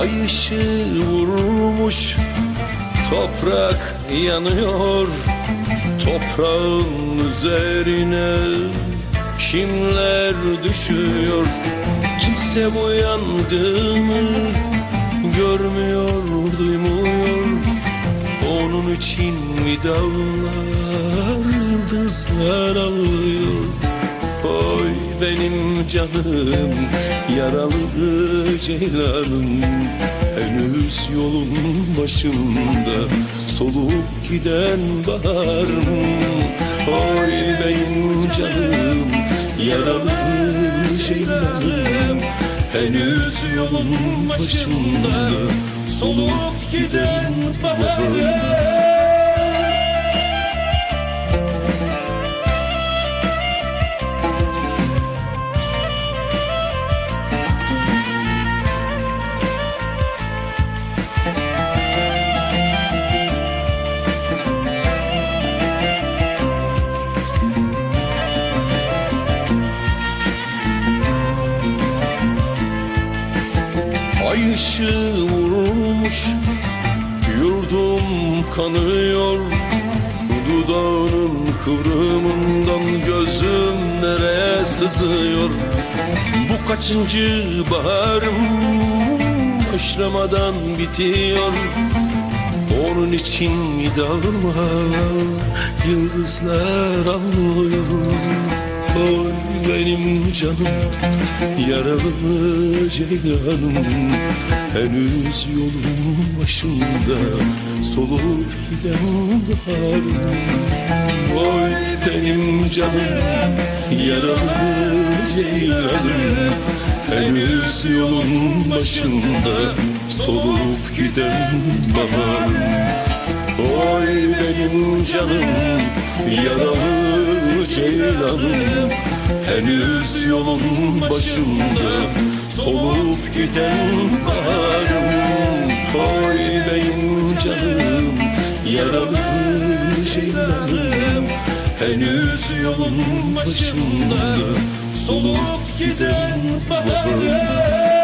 Ay ışığı vurmuş Toprak yanıyor. Toprağın üzerine Kimler düşüyor? Kimse bu yangını Görmüyor, duymuyor. Onun için mi dağlar Yıldızlar benim canım Yaralı ceylanım. Henüz yolun başında Solup giden baharım. Oy benim canım Yaralı ceylanım. Henüz yolun başında Solup giden baharım Ay ışığı vurmuş Yurdum kanıyor. Dudağının kıvrımından Gözüm nereye sızıyor? Bu kaçıncı baharım Başlamadan bitiyor. Onun için dağlar Yıldızlar ağlıyor Oy benim canım Yaralı ceylanım. Henüz yolun başında Solup giden baharım. Oy benim canım Yaralı ceylanım. Henüz yolun başında Solup giden baharım. Oy benim canım Yaralı ceylanım Henüz yolun başında Solup giden baharım. Oy benim canım Yaralı ceylanım. Henüz yolun başında Solup giden baharım